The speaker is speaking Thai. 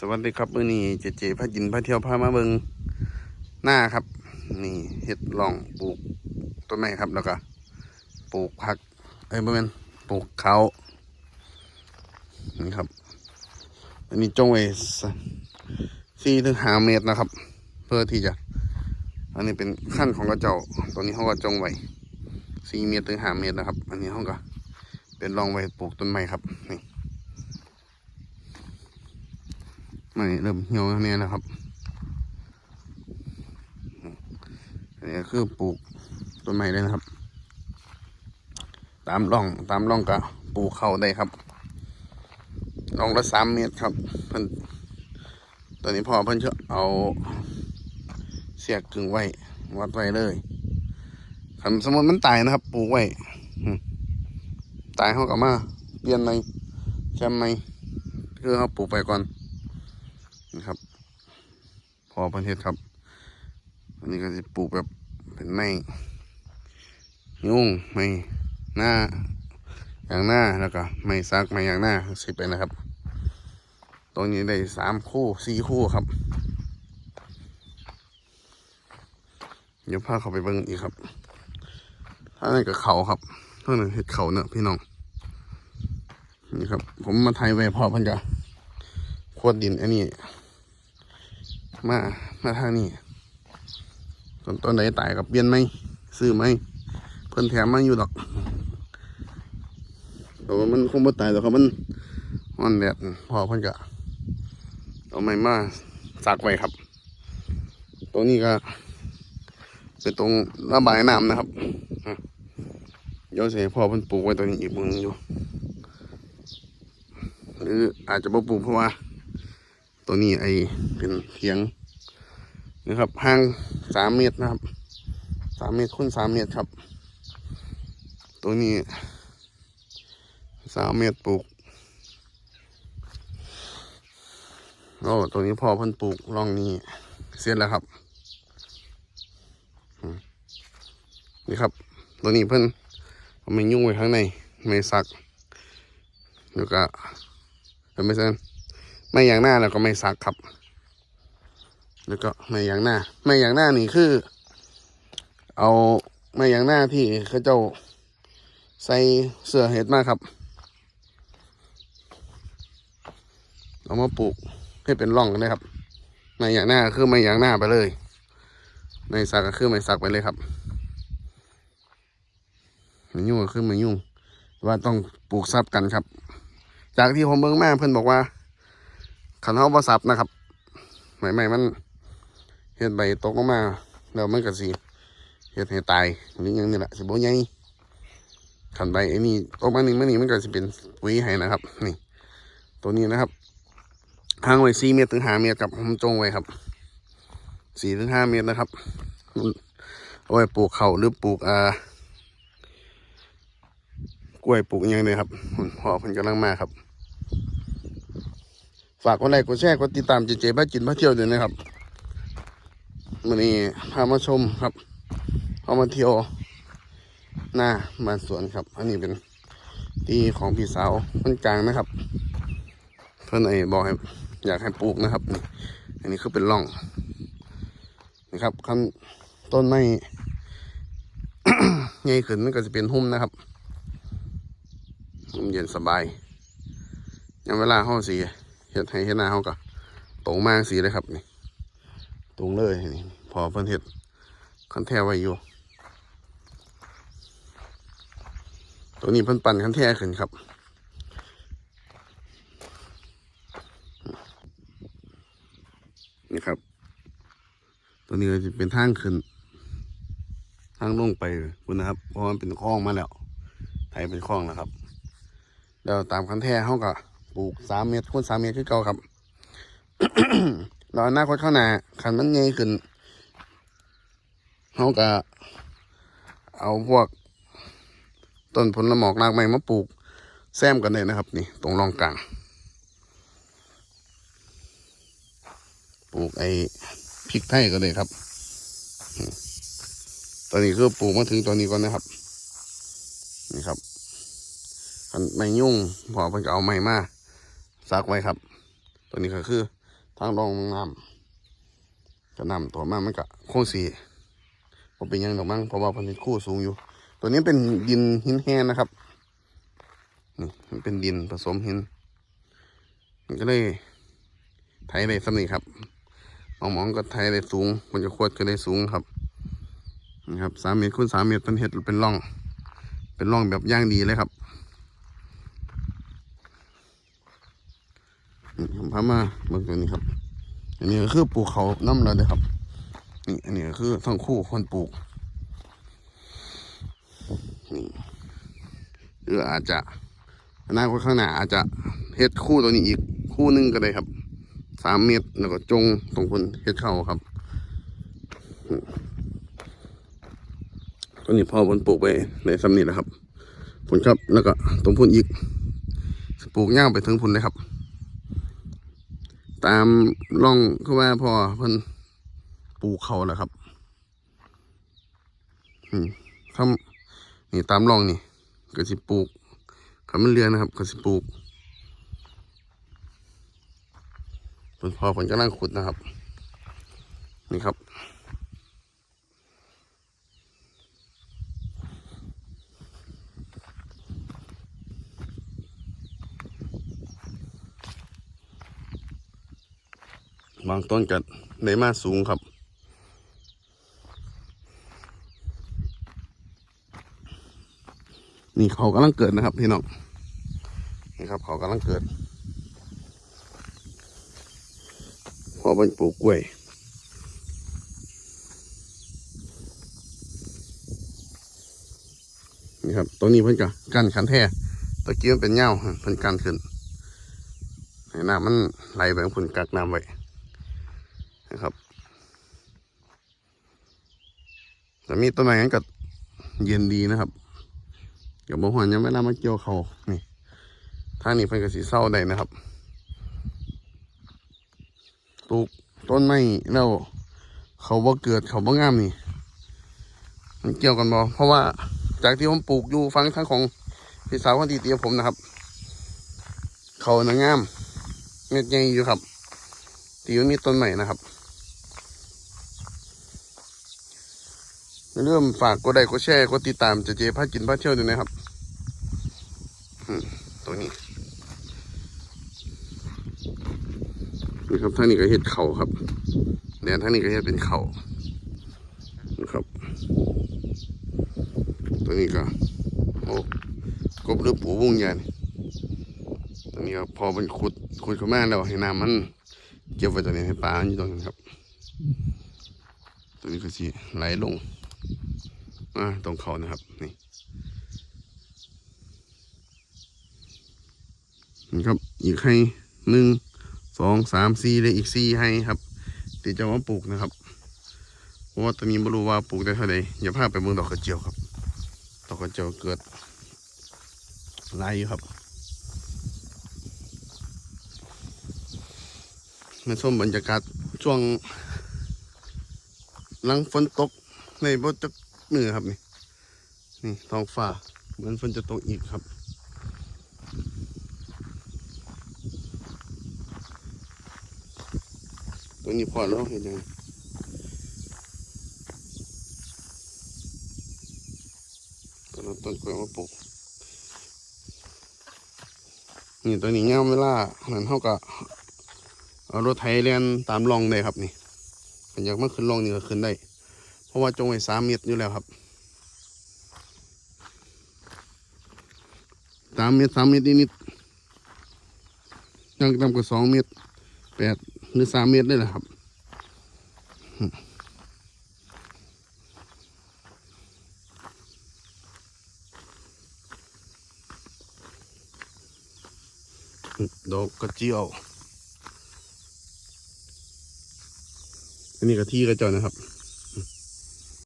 สวัสดีครับมื้อนี้เจเจพากินพาเที่ยวพามาเบิงหน้าครับ นี่เฮ็ดลองปลูกต้นไม้ครับแล้วก็ปลูกผักเอ้ยบ่แม่นปลูกเขานี่ครับ อันนี้จงไว้สี่ถึงหาเมตรนะครับ เพื่อที่จะ อันนี้เป็นขั้นของกระเจ้าตัวนี้เขาก็จงไว้สี่เมตรถึงหาเมตรนะครับ อันนี้เขาก็เป็นรองไว้ปลูกต้นไม้ครับนี่ ไม่เริ่มเหี่ยวแล้วเนี่ยนะครับอันนี้คือปลูกต้นไม้เลยนะครับ ตามร่องตามร่องก็ปลูกเข้าได้ครับร่องละสามเมตรครับเพิ่นตอนนี้พอเพิ่นจะเอาเสียกกึ่งไว้วัดไว้เลยคำสมมติมันตายนะครับ ปลูกไว้ตายเขาก็มา เปลี่ยนใหม่แชมใหมคือเขาปลูกไปก่อน นะครับ พอประเทศครับ อันนี้ก็จะปลูกแบบเป็นไม้ยุ่งไม้หน้าอย่างหน้าแล้วก็ไม้ซักไม้อย่างหน้าสิบไปนะครับ ตรงนี้ได้สามคู่สี่คู่ครับ เดี๋ยวพาเขาไปเบิ้งอีกครับถ้านั่นกับเขาครับเท่านั้นเห็ดเขาเนอะพี่น้องนี่ครับ ผมมาไทยไว้พอพันจะขวดดินอันนี้ มา มาทางนี้ต้นต้นไหนตายกับเปลี่ยนไหมซื้อไหมเพิ่นแถมมาอยู่ดอกแต่ว่ามันคงไม่ตายหรอกครับมันมันแดดพอเพิ่นก็เอาไม้มาซักไว้ครับ ตรงนี้ก็เป็นตรงระบายน้ำนะครับอะเดี๋ยวเสียพ่อเพิ่นปลูกไว้ตัวนี้อีกมึงอยู่ หรืออาจจะบ่ปลูกเพราะว่า ตัวนี้ไอเป็นเทียงนะครับห่างสามเมตรนะครับสามเมตรคูณสามเมตรครับ ตัวนี้สามเมตรปลูกโอ้ตัวนี้พอเพิ่นปลูกร่องนี้เสร็จแล้วครับนี่ครับ ตัวนี้เพิ่นเอาไม่ยุ่งไว้ข้างในไม่ซักแล้วก็ไม่เส้น ไม่อย่างหน้าแล้วก็ไม่ซักครับ แล้วก็ไม่อย่างหน้า ไม่อย่างหน้านี่คือ เอาไม่อย่างหน้าที่เขาเจ้าใส่เสื้อเห็ดมากครับเอามาปลูกให้เป็นร่องกันนะครับไม่อย่างหน้าคือไม่อย่างหน้าไปเลย ไม่ซักก็คือไม่ซักไปเลยครับไม่ยุ่งก็คือไม่ยุ่งว่าต้องปลูกซับกันครับ จากที่ผมเบิ่งมาเพื่อนบอกว่า ขันเฮาบ่สับนะครับใหม่ๆมันเฮ็ดใบตกลงมาแล้วมันก็สิเฮ็ดให้ตายหรือยังนี่แหละสิบ่ใหญ่ขันใบไอ้นี่ตกมานี่มันนี่มันก็สิเป็นปุ๋ยให้นะครับ นี่ ตัวนี้นะครับห่างไว้4เมตรถึง5เมตรครับผมจงไว้ครับ4ถึง5เมตรนะครับเอาไว้ปลูกเขาหรือปลูกอ่ากล้วยปลูกยังเลยครับพ่อพิ่นกำลังมาครับ ฝากกดไลค์กดแชร์กดติดตามเจเจบ้าจินบ้าเที่ยวด้วยนะครับวันนี้พามาชมครับพามาเที่ยวหน้าบ้านสวนครับ อันนี้เป็นที่ของพี่สาวคนกลางนะครับ เพื่อนไอ้บอกให้อยากให้ปลูกนะครับนี่อันนี้คือเป็นร่องนะครับคันต้นไม้ใหญ่ขึ้นมันก็จะเป็นหุ้มนะครับหุ้มเย็นสบายยังเวลาห้องสี เฮ็ดให้เฮ็ดหน้าเขาก็ตรงมากสีเลยครับนี่ตรงเลยนี่พอเพิ่นเฮ็ดคันแท้ไว้อยู่ ตัวนี้เพิ่นปั่นคันแท้ขึ้นครับนี่ครับ ตัวนี้จะเป็นทางขึ้น ทางลงไปคุณนะครับ เพราะมันเป็นคลองมาแล้วไถเป็นคลองแล้วครับ แล้วตามคันแท้เขาก็ ลูกสามเมตรคูณสามเมตรคือเก่าครับเราอนาคตข้างหน้าขันมันใหญ่ขึ้นเขาก็เอาพวก ต้นผลหมอกรากไม้มาปลูก แซมกันเลยนะครับ นี่ ตรงรองกลาง ปลูกไอ้พริกไทยกันเลยครับ ตอนนี้คือปลูกมาถึงตอนนี้ก่อนนะครับ นี่ครับคันไม่ยุ่งพอเพิ่นก็เอาไม้มา ซักไว้ครับ ตัวนี้ก็คือทางรองน้ำก็น้ำตัวมากมันก็คงสีผมเป็นยังดอกมั้งเพราะว่าพันธุ์คู่สูงอยู่ ตัวนี้เป็นดินหินแห้งนะครับนี่มันเป็นดินผสมหินมันก็เลยไถได้สำนีครับมองมองๆก็ไถได้สูง มันจะขวดก็ได้สูงครับนะครับสามเมตรคูณสามเมตรเป็นเห็ดเป็นร่อง เป็นร่องแบบย่างดีเลยครับนี่ผม พามาเบิ่งตัวนี้ครับ อันนี้ก็คือปลูกเขาน้ำแล้วเลยครับ นี่อันนี้ก็คือทั้งคู่คนปลูก นี่หรืออาจจะอนาคตข้างหน้าอาจจะเฮ็ดคู่ตัวนี้อีกคู่หนึงก็ได้ครับ สามเมตรแล้วก็จงตรงคนเฮ็ดเข้าครับตัวนี้พ่อบนปลูกไปในสำนีแหละครับผลครับแล้วก็ตรงพุ่นอีกปลูกย่างไปถึงพุ่นเลยครับ ตามร่องคือว่าพอเพิ่นปลูกเขาแหละครับอืมทำนี่ตามร่องนี่ก็สิปลูกคำมันเรือนนะครับก็สิปลูกเพิ่นพอเพิ่นกำลังขุดนะครับ นี่ครับ บางต้นก็ได้มาสูงครับนี่เขากำลังเกิดนะครับพี่น้องนี่ครับเขากำลังเกิดพอเป็นปลูกกล้วยนี่ครับตรงนี้เพิ่นก็กันขันแท้ตะกี้มันเป็นเหย้าเพิ่นกันขึ้นให้น้ำมันไหลไปของเพิ่นกักน้ำไว้ นะครับแต่มีต้นไม้นั้นก็เย็นดีนะครับกับบหวนยังไม่น่ามาเกี่ยวเขานี่ทางนี้เพิ่นก็สีเศร้าได้นะครับปลูกต้นไม้แล้วเขาบ่เกิดเขาบ่งามนี่ มันเกี่ยวกันบ่เพราะว่าจากที่ผมปลูกอยู่ฟังทั้งของพี่สาวคนดีเตียผมนะครับ เขานางงามเม็ดใหญ่อยู่ครับที่มันมีต้นใหม่นะครับ อย่าลืมฝากกดไลค์กดแชร์กดติดตามเจเจพากินพาเที่ยวด้วยนะครับตัวนี้นี่ครับท่างนี้ก็เห็ดเขาครับแดนท่างนี้ก็เห็ดเป็นเขานะครับ ตัวนี้ก็โอ้กบหรือปูวงใหญ่นี่ตัวนี้ก็พอมันขุดขุดเข้ามาแล้วให้น้ำมันเก็บไว้ตัวนี้ให้ปลาอยู่ตรงนั้ครับ ตัวนี้ก็สิไหลลง ตรงเขานะครับนี่นี่ครับอีกให้หนึ่งสองสามสี่เลยอีกสี่ให้ครับที่จะมาปลูกนะครับเพราะว่าตอนนี้ไม่รู้ว่าปลูกได้เท่าไหร่อย่าพลาดไปเมืองดอกกระเจียวครับดอกกระเจียวเกิดลายอยู่ครับมาชมบรรยากาศช่วงหลังฝนตกในบนจะ เหนือครับนี่นี่ท้องฟ้าเหมือนฝนจะตกอีกครับตรงนี้พอแล้วเห็นยังก็เราต้นกล้วยมาปลูกนี่ตัวนี้เงาเวลานั้นเท่ากับเอารถไถเลียนตามร่องได้ครับนี่มันอยากมาขึ้นร่องนี่ก็ขึ้นได้ เพราะว่าจงไว้สามเมตรอยู่แล้วครับสามเมตรสามเมตรนิดๆยังต่ำกว่าสองเมตรแปดหรือสามเมตรได้แหละครับดอกกระเจียวอันนี้กะทิกระเจอยนะครับ